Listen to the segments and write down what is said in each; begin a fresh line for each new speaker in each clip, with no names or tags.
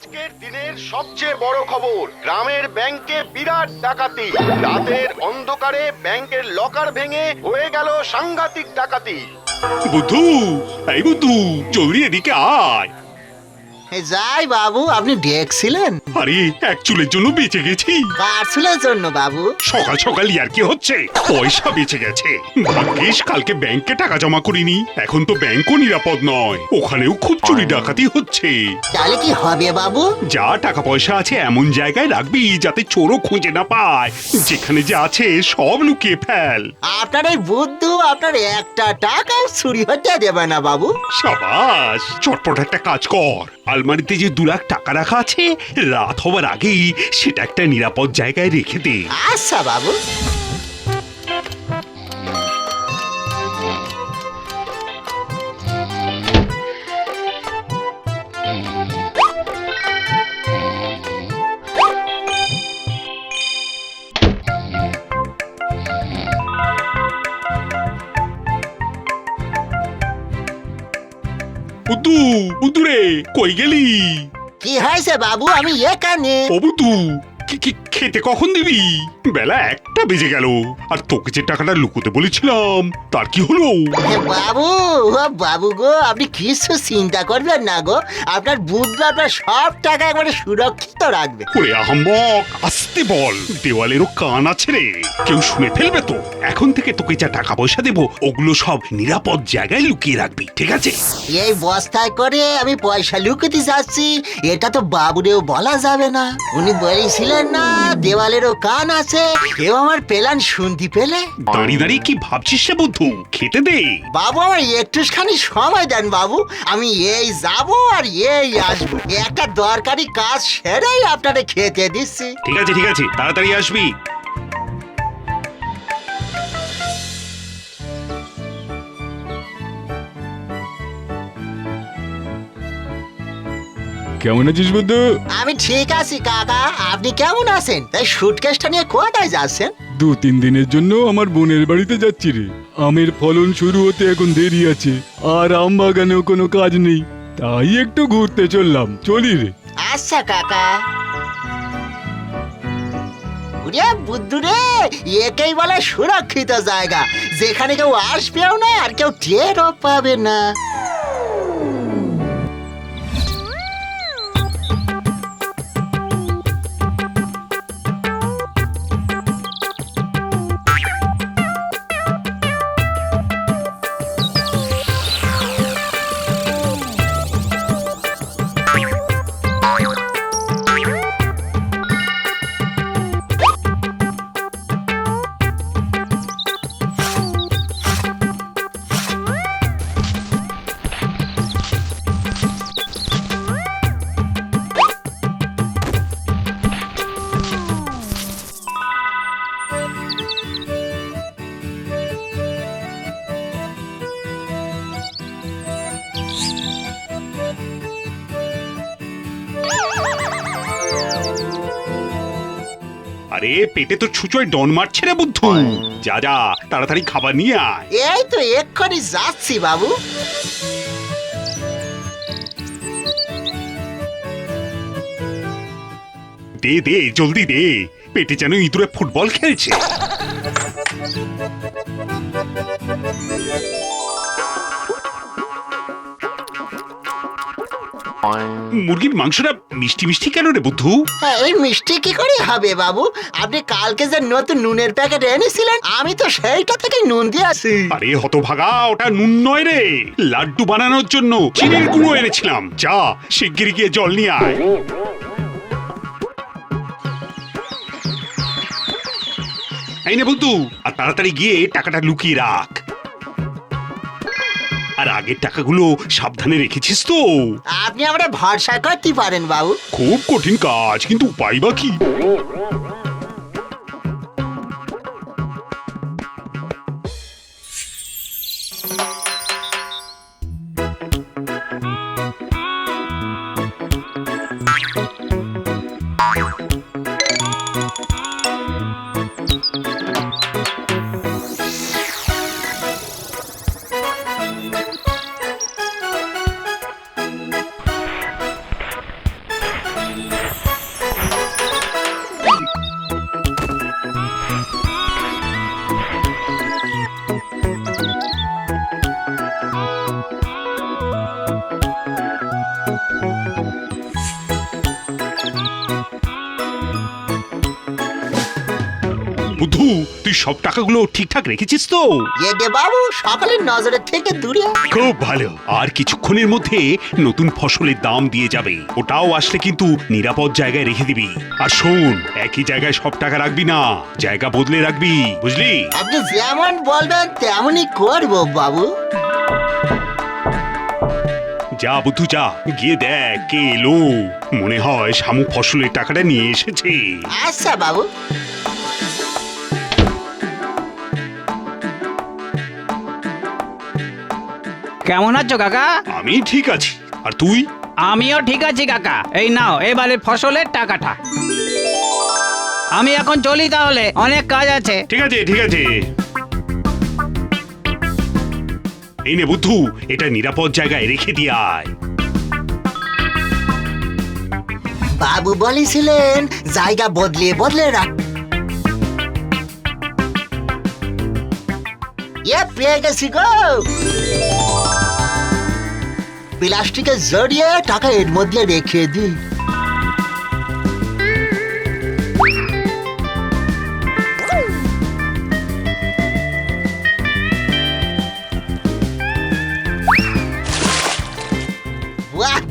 আজকের দিনের সবচেয়ে বড় খবর, গ্রামের ব্যাংকে বিরাট ডাকাতি। রাতের অন্ধকারে ব্যাংকের লকার ভেঙে হয়ে গেল সাংঘাতিক ডাকাতি।
বুদ্ধু, এই বুদ্ধু জলদি এদিকে আয়।
যাই বাবু আপনি ডেকছিলেন
আরে এক চুলের জন্য বেঁচে গেছি।
কার চুলের জন্য বাবু?
সকাল সকাল আর কি হচ্ছে? পয়সা বেঁচে গেছে। ভাগ্যিস কালকে ব্যাংকে টাকা জমা করিনি। এখন তো ব্যাংকও নিরাপদ নয়। ওখানেও খুব চুরি ডাকাতি হচ্ছে।
তাহলে কি হবে বাবু?
যা টাকা পয়সা আছে এমন জায়গায় রাখবি যাতে চোরও খুঁজে না পায়। যেখানে যা আছে সব লুকিয়ে ফেল।
আপনার এই বুদ্ধু আপনার একটা টাকাও চুরি হতে দেবে না বাবু।
সাবাস চটপট একটা কাজ কর। আলমারিতে যে দু লাখ টাকা রাখা আছে, রাত হবার আগেই সেটা একটা নিরাপদ জায়গায় রেখে দে।
আচ্ছা বাবু।
রে কই গেলি?
কি হয়েছে বাবু? আমি এখানে।
ও তু কি কি খেতে কখন দিবি? বেলা একটা বেজে গেল আর তোকে যে টাকাটা লুকোতে বলেছিলাম তার কি হলো?
বাবু ও বাবু গো আপনি কিছু চিন্তা করবেন না গো। আপনার বুদ্ধু আপনার সব টাকা একবারে সুরক্ষিত রাখবে।
ওরে আহম্মক আসতে বল দেওয়ালেরও কান আছে রে। কেউ শুনে ফেলবে তো। এখন থেকে তোকে যা টাকা পয়সা দেবো ওগুলো সব নিরাপদ জায়গায় লুকিয়ে রাখবি ঠিক আছে?
এই বস্তায় করে আমি পয়সা লুকাতে যাচ্ছি এটা তো বাবুরেও বলা যাবে না। উনি বলেছিলেন না দেওয়ালেরও কান আছে। কেউ আমার পেলান শুনতে পেলে?
দাঁড়িয়ে দাঁড়িয়ে কি ভাবছিস সে বুদ্ধু? খেতে দে।
বাবু আমার একটুখানি সময় দেন বাবু। আমি এই যাব আর এই আসব। একটা দরকারি কাজ সেরেই আপনারে খেতে দিচ্ছি।
ঠিক আছে ঠিক আছে। তাড়াতাড়ি আসবি।
কেমন আছিস বুদ্ধু?
আমি ঠিক আছি কাকা। আপনি কেমন আছেন? তাই সুটকেসটা নিয়ে কোথায় যাচ্ছেন?
দু তিন দিনের জন্য আমার বোনের বাড়িতে যাচ্ছি রে। আমের ফলন শুরু হতে এখন দেরি আছে আর আম বাগানেও কোনো কাজ নেই। তাই একটু ঘুরতে চললাম। চলি রে।
আচ্ছা কাকা। ওরে বুদ্ধু রে একেই বলে সুরক্ষিত জায়গা। যেখানে কেউ আসবেও না আর কেউ টেরও পাবে না।
আরে পেটে তো ছুচোয় ডন মারছে রে বুদ্ধু। যা যা তাড়াতাড়ি খাবার নিয়ে আয়।
এই তো এক্ষুনি যাচ্ছি বাবু।
দে দে জলদি দে। পেটে যেন ইঁদুরে ফুটবল খেলছে। মুরগির মাংসটা মিষ্টি মিষ্টি কেন রে বুদ্ধু?
হ্যাঁ, এই মিষ্টি কি করে হবে বাবু? আপনি কালকে যে নতুন নুনের প্যাকেট এনেছিলেন আমি তো সেইটা থেকে নুন দিয়ে আছি
আরে হতভাগা ওটা নুন নয় রে। লাড্ডু বানানোর জন্য চিনির গুঁড়ো এনেছিলাম। যা শিগগিরি গিয়ে জল নিয়ে আয়। এই নে বুদ্ধু আর তাড়াতাড়ি গিয়ে টাকাটা লুকিয়ে রাখ। আর আগের টাকাগুলো সাবধানে রেখেছিস তো।
আপনি আমরা ভরসা করতে পারেন বাবু।
খুব কঠিন কাজ কিন্তু উপায় বা কি? বুদ্ধু তুই সব টাকাগুলো ঠিকঠাক রেখেছিস তো?
এডে বাবু সকালের নজরে থেকে দূরে।
খুব ভালো। আর কিছুক্ষণের মধ্যে নতুন ফসলের দাম দিয়ে যাবে। ওটাও আসলে কিন্তু নিরাপদ জায়গায় রেখে দিবি। আর শোন একই জায়গায় সব টাকা রাখবি না। জায়গা বদলে রাখবি বুঝলি?
আপনি যেমন বলবেন তেমনই করব বাবু।
যা বুদ্ধু যা। গিয়ে দেখ কে এলো। মনে হয় শামু ফসলের টাকাটা নিয়ে এসেছে।
আচ্ছা বাবু।
কেমন আছো কাকা?
আমি ঠিক আছি। আর তুই?
আমিও ঠিক আছি কাকা। এই নাও এবারে ফসলের টাকাটা। আমি এখন চলি তাহলে অনেক কাজ আছে।
ঠিক আছে ঠিক আছে। এই নে বুদ্ধু, এটা নিরাপদ জায়গায় রেখে দিয়ে আয়।
বাবু বলেছিলেন, জায়গা বদলে বদলে রাখ। এ, পেয়ে গেছি গো। প্লাস্টিকে জড়িয়ে টাকা এর মধ্যে রেখে দিই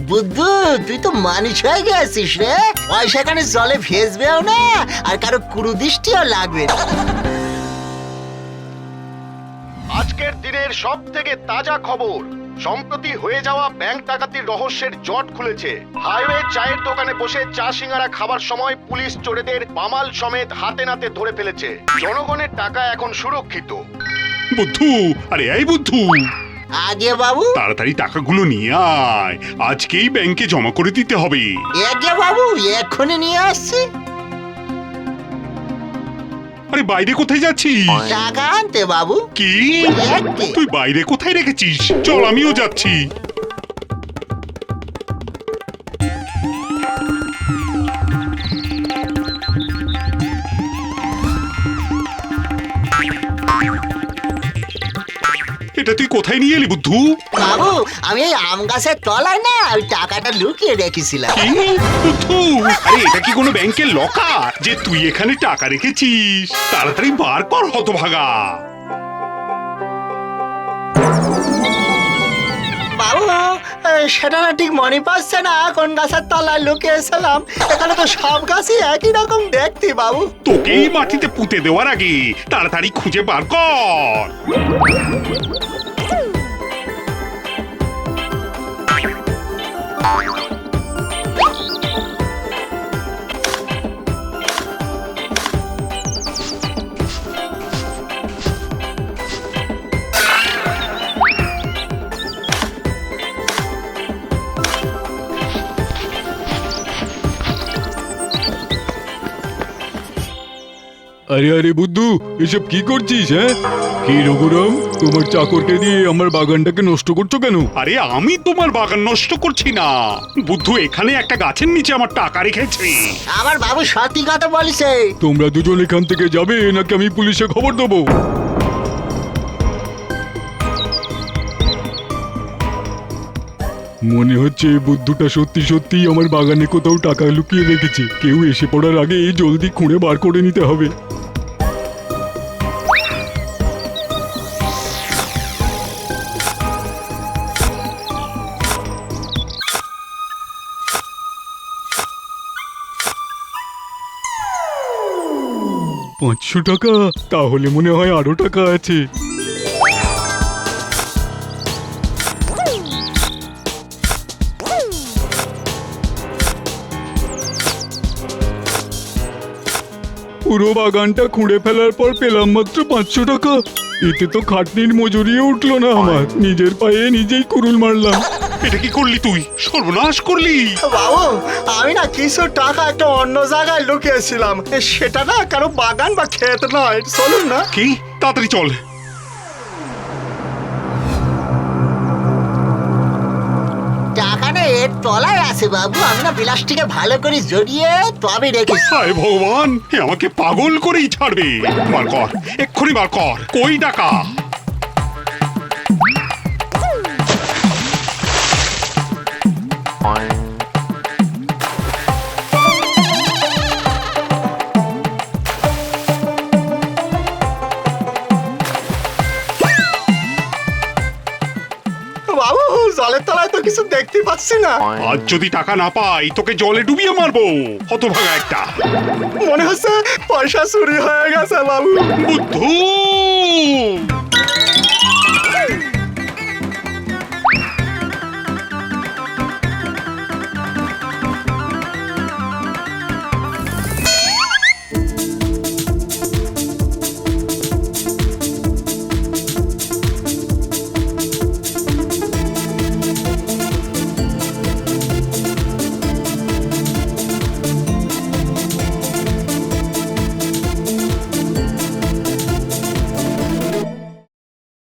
বুদ্ধু তুই তো মানুষ হয়ে গেছিস রে। পয়সাখানে জলে ভেসবেও না আর কারও কুরুদৃষ্টিও লাগবে না।
আজকের দিনের সব থেকে তাজা খবর সম্প্রতি হয়ে যাওয়া ব্যাংক ডাকাতির রহস্যের জট খুলেছে। হাইওয়ে চায়ের দোকানে বসে চা সিঙ্গারা খাবার সময় পুলিশ চোরেদের পামাল সমেত হাতে নাতে ধরে ফেলেছে। জনগণের টাকা এখন সুরক্ষিত।
বুদ্ধু আরে এই বুদ্ধু!
আগে বাবু।
তাড়াতাড়ি টাকাগুলো নিয়ে আয়। আজকেই ব্যাংকে জমা করে দিতে হবে।
আগে বাবু এক্ষুনি নিয়ে আসছি।
আরে বাইরে কোথায় যাচ্ছিস?
টাকা আনতে বাবু।
কি। তুই বাইরে কোথায় রেখেছিস? চল আমিও যাচ্ছি। এটা তুই কোথায় নিয়ে এলি বুদ্ধু?
বাবু আমি এই আম গাছের তলায় না ওই টাকাটা লুকিয়ে রেখেছিলাম।
কি? বুদ্ধু আরে এটা কি কোনো ব্যাংকের লকার? যে তুই এখানে টাকা রেখেছিস। তাড়াতাড়ি বার কর হতভাগা।
বাবু সেটা না ঠিক মনে পাচ্ছে না কোন গাছের তলায় লুকিয়েছিলাম। এখানে তো সব গাছই একই রকম দেখতে বাবু।
তোকেই মাটিতে পুঁতে দেওয়ার আগে তাড়াতাড়ি খুঁজে বার কর।
Oh, আরে আরে বুদ্ধু এসব কি করছিস হ্যাঁ? কি রঘুরাম তোমার চাকরকে দিয়ে আমার বাগানটাকে নষ্ট করছ কেন?
আরে আমি তোমার বাগান নষ্ট করছি না। বুদ্ধু এখানে একটা গাছের নিচে আমার টাকা রেখেছে।
আমার বাবু সত্যি কথা বলিছে।
তোমরা দুজন এখান থেকে যাবে নাকি আমি পুলিশে খবর দেবো? মনে হচ্ছে এই বুদ্ধুটা সত্যি সত্যি আমার বাগানে কোথাও টাকা লুকিয়ে রেখেছে। কেউ এসে পড়ার আগে জলদি খুঁড়ে বার করে নিতে হবে। পাঁচশো টাকা। তাহলে মনে হয় আরও টাকা আছে। পুরো বাগানটা খুঁড়ে ফেলার পর পেলাম মাত্র পাঁচশো টাকা। এতে তো খাটনির মজুরিও উঠল না আমার। নিজের পায়ে নিজেই কুরুল মারলাম।
এটা কি করলি তুই? সর্বনাশ করলি?
বাবু আমি না কিছু টাকা একটা অন্য জায়গায় লুকিয়েছিলাম। সেটা না কারও বাগান বা ক্ষেত নয়। চলুন না।
কি? তাড়াতাড়ি চল।
টাকাটা এর তলায় আছে বাবু। আমি না প্লাস্টিকে ভালো করে জড়িয়ে তবে রেখেছি
হায় ভগবান এ আমাকে পাগল করেই ছাড়বে। বার কর এক্ষুনি বার কর। কই টাকা?
তলায় তো কিছু দেখতে পাচ্ছি না।
আর যদি টাকা না পাই তোকে জলে ডুবিয়ে মারবো। হতভাগা একটা।
মনে হচ্ছে পয়সা চুরি হয়ে গেছে বাবু।
বুদ্ধু!